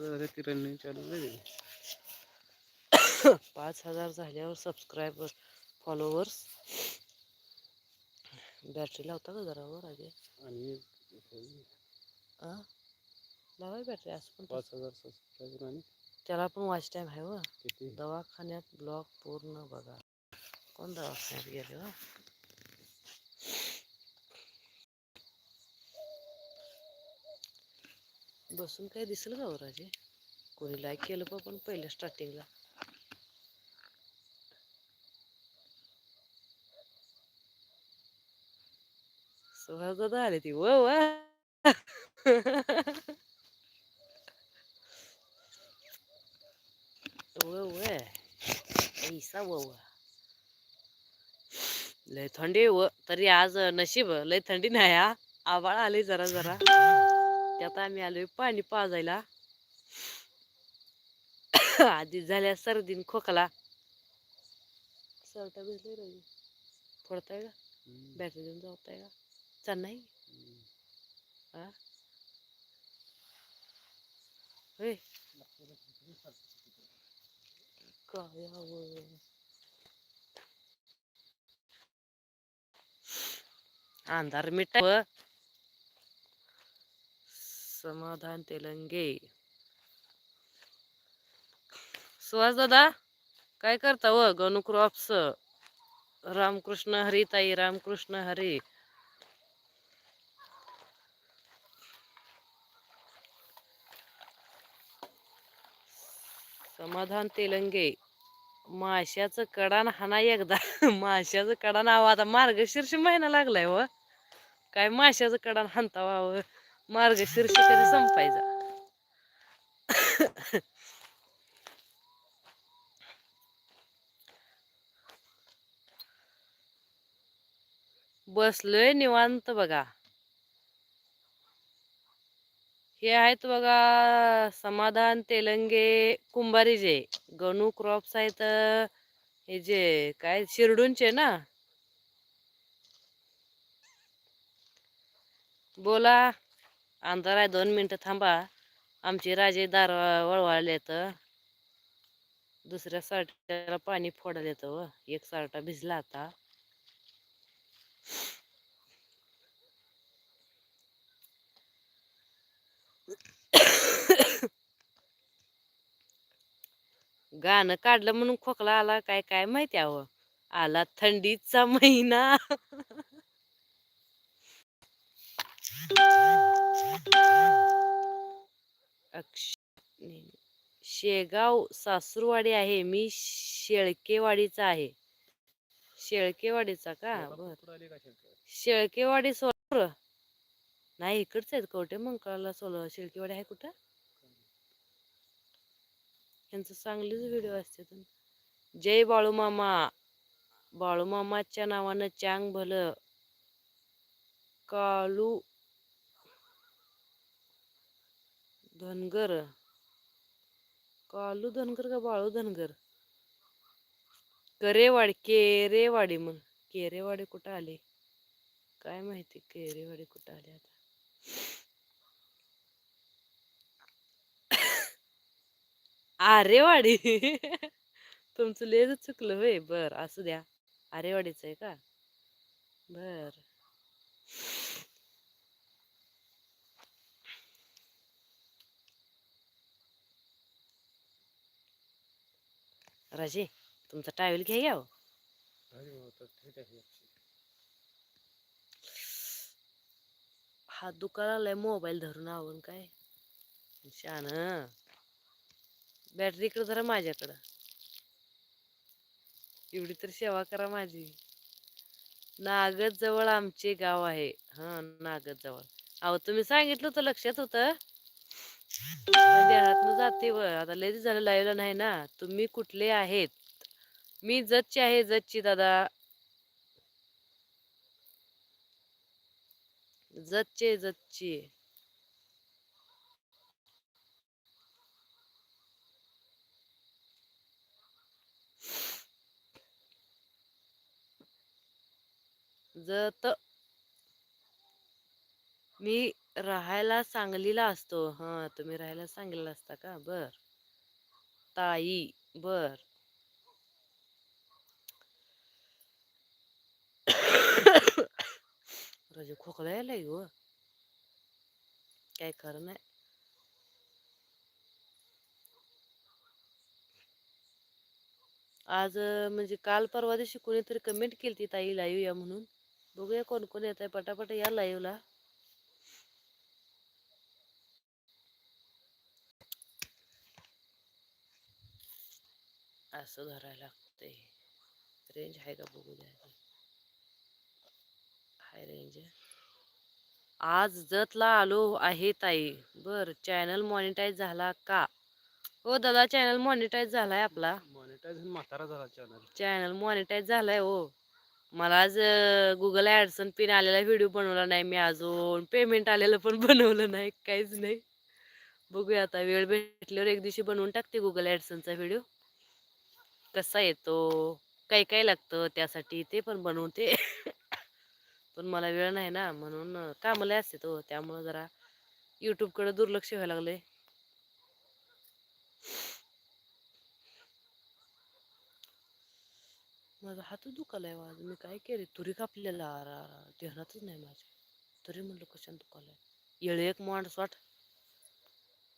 Running चालू झाली. पाच हजार झाल्यावर सबस्क्रायबर फॉलोवर्स बॅटरी लावता का जरा वर आधी? आणि लावाय बॅटरी असं पण पाच हजार सबस्क्रायबर आणि त्याला पण वॉच टाईम आहे व. दवाखान्यात ब्लॉग पूर्ण बघा. कोण दवाखान्यात गेले बसून काय दिसेल का राजे कोणी लाईक केलं पण पण पहिल्या स्टार्टिंगला सुहास आले ती. व वा. व लय थंडी व. तरी आज नशीब लय थंडी नाही हा. आबाळ आले जरा जरा. त्यात आम्ही आलोय पाणी पाजायला. आधी झाल्या सर्दीन खोकला. सर्टा भिजले राहिली फोडताय का. बॅटरी देऊन जाताय का? चाल नाही. हा काय हवं अंधार मिठाव समाधान तेलंगे. सुहास दादा काय करता व? गणू क्रॉप्स रामकृष्ण हरी ताई रामकृष्ण हरी. समाधान तेलंगे. माशाचं कडान हाना एकदा. माशाचं कडान आवा आता मार्गशीर्ष महिना लागलाय व. काय माशाचं कडान हानता वावं मार्गशीर्ष कधी संपायचा? बसलोय निवांत बघा. हे आहेत बघा समाधान तेलंगे कुंभारी जे गणू क्रॉप्स आहेत हे जे काय शिरडूनचे ना? बोला. अंधार आहे दोन मिनटं थांबा. आमचे राजे दार वळवायला येतं दुसऱ्या सारट्याला पाणी फोडायला येतं व एक सारटा भिजला आता गाणं काढलं म्हणून खोकला आला. काय काय माहिती आव आला थंडीचा महिना. अक्ष. शेगाव सासूरवाडी आहे. मी शेळकेवाडीचा आहे. शेळकेवाडीचा का? बर? शेळकेवाडी? सोलापूर? नाही इकडच आहेत कवटे मंकाळला सोला शेळकेवाडी आहे कुठं? यांचं चांगलीच व्हिडिओ असते जय बाळूमामा बाळूमामाच्या नावानं चांग भलं. कालू धनगर. कालू धनगर का बाळू धनगर? करेवाडी केरेवाडी म्हण. केरेवाडी कुठं आले? काय माहिती केरेवाडी कुठं आले आता? आरेवाडी. तुमचं लेज चुकलं होय बर असू द्या. आरेवाडीचं आहे का? बर. राजे तुमचा टावेल घ्या अरे हो, दुखायला लागलाय मोबाईल धरून आवून काय? शान. बॅटरी इकडे जरा माझ्याकडं. एवढी तर सेवा करा माझी. नागद जवळ आमचे गाव आहे. हा नागद जवळ अहो तुम्ही सांगितलं होतं लक्षात होतं? देहात जाते व. आता लय झालं लायला नाही ना. तुम्ही कुठले आहेत? मी जतची आहे जतची दादा. जतचे जतची. जत. मी राहायला सांगलीला असतो. हा तुम्ही राहायला सांगलीला असता का? बर. ताई बर. राजू खोकला यायलाय ग. काय खरं नाही. आज म्हणजे काल परवा दिवशी कोणीतरी कमेंट केली ती ताई लाईव्ह या म्हणून. बघूया कोण कोण येत आहे पटापट या लाईव्हला असं धरायला लागतंय. रेंज आहे का बघू द्या. हाय रेंज आज जतला आलो आहे ताई. बर चॅनल मॉनिटाईज झाला का? हो दादा चॅनल मॉनिटाईज झालाय आपला. मॉनिटाईज म्हातारा झाला चॅनल चॅनल मॉनिटाईज झालाय हो. मला आज गुगल ॲडसन पिन आलेला व्हिडिओ बनवला नाही मी अजून. पेमेंट आलेलं पण बनवलं नाही काहीच नाही. बघूया आता वेळ भेटल्यावर एक दिवशी बनवून टाकते गुगल ॲडसनचा व्हिडिओ कसा येतो काय काय लागतं त्यासाठी ते पण बनवते. पण मला वेळ नाही ना म्हणून कामाला असते तो त्यामुळं जरा यूट्यूबकडे दुर्लक्ष व्हायला लागले माझा हातच दुखालाय हो आज मी काय केले तुरी कापलेला. रा ध्यानातच नाही माझ्या. तरी म्हणलं कशाने दुखालाय येळे एक मांड स्वाट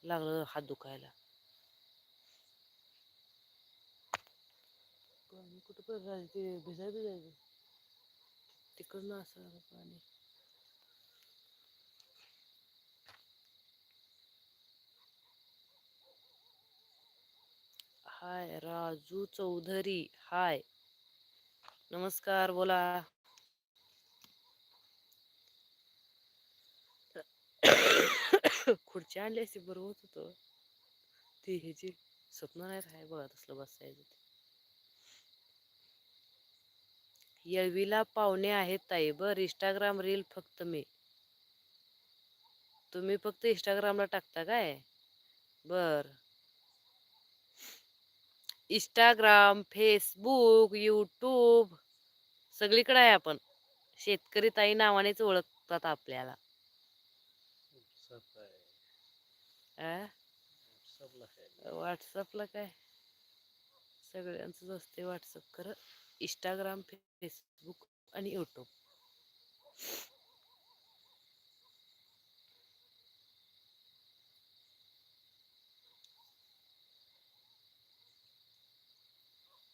लागलं हात दुखायला. पाणी कुठं पण राहते ते भिजाय भिजायचं तिकडनं असं पाणी. हाय राजू चौधरी हाय. नमस्कार बोला. खुर्ची आणली असते बरं होत होतं. ती ह्याची स्वप्न नाही राहाय बघा तसलं बसायचं ते येळवीला पाहुणे आहेत ताई. बर इंस्टाग्राम रील फक्त मी. तुम्ही फक्त इंस्टाग्रामला टाकता काय? बर. इंस्टाग्राम फेसबुक यूट्यूब सगळीकडे आहे आपण. शेतकरी ताई नावानेच ओळखतात आपल्याला? व्हॉट्सअपला काय? सगळ्यांचंच असते व्हॉट्सअप खरं. इंस्टाग्राम फेसबुक आणि यूट्यूब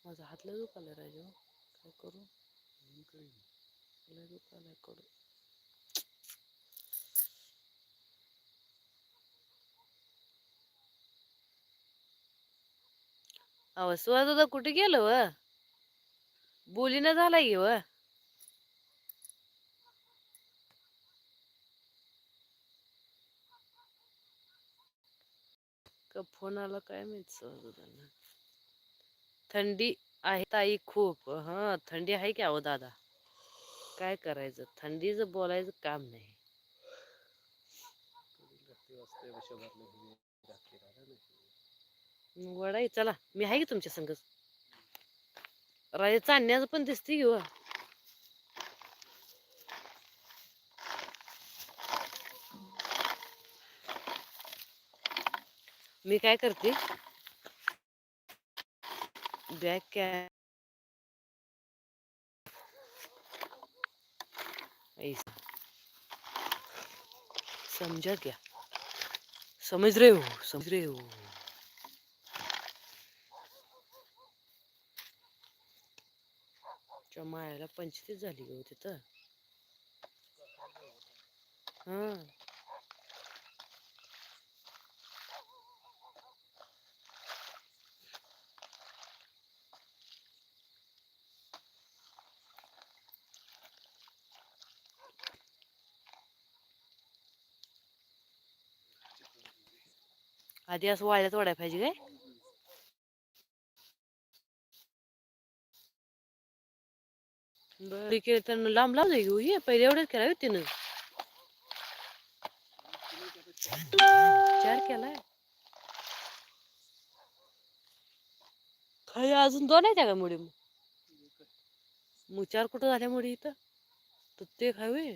माझा हात लय दुखायला राजू काय करू? म्हणून काही दुखायला करू. अहो कुठे गेलं व? बोलीनं झालाय की व. का फोन आला काय माहीत सहज थंडी आहे ताई खूप. हा थंडी आहे की अहो दादा? काय करायचं? थंडीचं बोलायचं काम नाही. वडाई चला. मी आहे की तुमच्या संगच? राजा चांदण्याचं पण दिसते घेऊ मी काय करते? बॅग काय समजा समझा क्या समझ रहे हो समझ रहे हो. च्या मायाला पंचवीस झाली गं हो तिथं. हा. आधी असं वाळ्यात वाढाय पाहिजे काय बरं केलं त्यांना लांब लांब जाई घेऊ ये पहिले एवढंच केला तिनं चार केलाय खाली अजून दोन आहेत का मुळे मग मग चार कुठं झाल्या मुडी इथं तर ते खावे